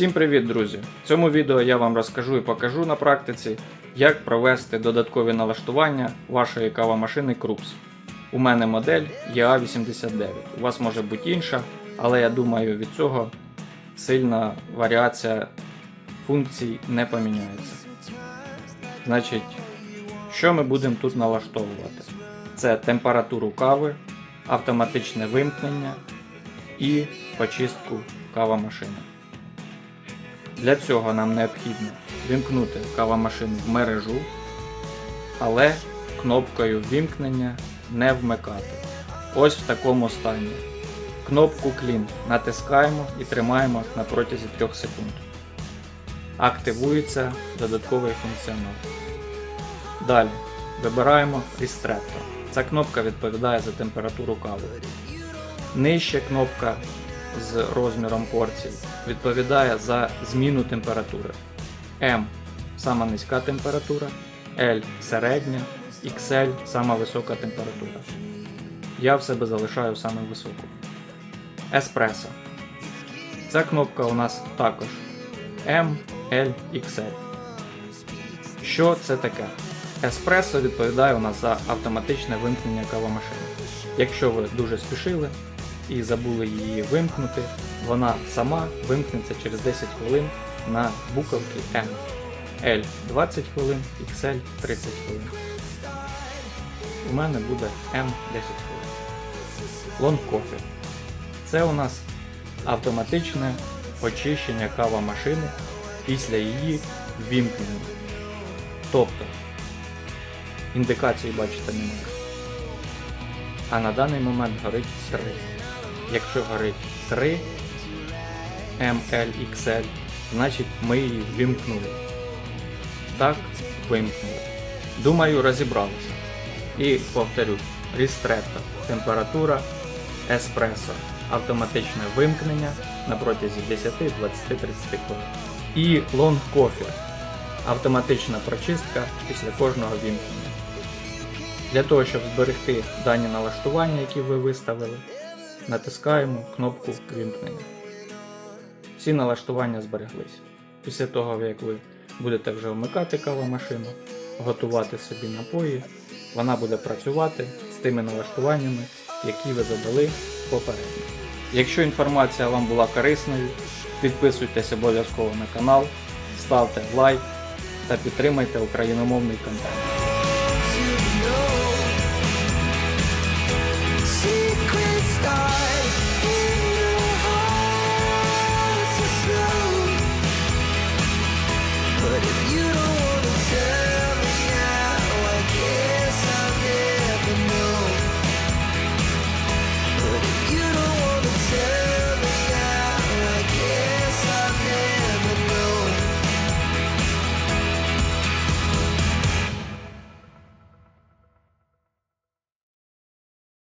Всім привіт, друзі! В цьому відео я вам розкажу і покажу на практиці, як провести додаткові налаштування вашої кавомашини Krups. У мене модель EA89. У вас може бути інша, але я думаю, від цього сильна варіація функцій не поміняється. Значить, що ми будемо тут налаштовувати? Це температуру кави, автоматичне вимкнення і почистку кавомашини. Для цього нам необхідно вимкнути кавомашину в мережу, але кнопкою вімкнення не вмикати. Ось в такому стані. Кнопку Clean натискаємо і тримаємо на протязі 3 секунд. Активується додатковий функціонал. Далі вибираємо Restrictor. Ця кнопка відповідає за температуру кави. Нижче кнопка з розміром порцій відповідає за зміну температури. М сама низька температура, L середня, XL сама висока температура. Я в себе залишаю саме високу. Еспресо. Ця кнопка у нас також M, L, XL. Що це таке? Еспресо відповідає у нас за автоматичне вимкнення кавомашини. Якщо ви дуже спішили і забули її вимкнути, вона сама вимкнеться через 10 хвилин на буковки M. L 20 хвилин, XL 30 хвилин. У мене буде M 10 хвилин. Long Coffee. Це у нас автоматичне очищення кавомашини після її вімкнення. Тобто індикації бачите немає. А на даний момент горить 3. Якщо горить 3 MLXL, значить ми її вимкнули. Так, вимкнули. Думаю, розібралися. І повторю, Рістретто, температура, еспресо, автоматичне вимкнення на протязі 10, 20, 30 хвилин. І Long Coffee, автоматична прочистка після кожного вімкнення. Для того, щоб зберегти дані налаштування, які ви виставили, натискаємо кнопку вімкнення. Всі налаштування збереглись. Після того, як ви будете вже вмикати кавомашину, готувати собі напої, вона буде працювати з тими налаштуваннями, які ви задали попередньо. Якщо інформація вам була корисною, підписуйтесь обов'язково на канал, ставте лайк та підтримайте україномовний контент.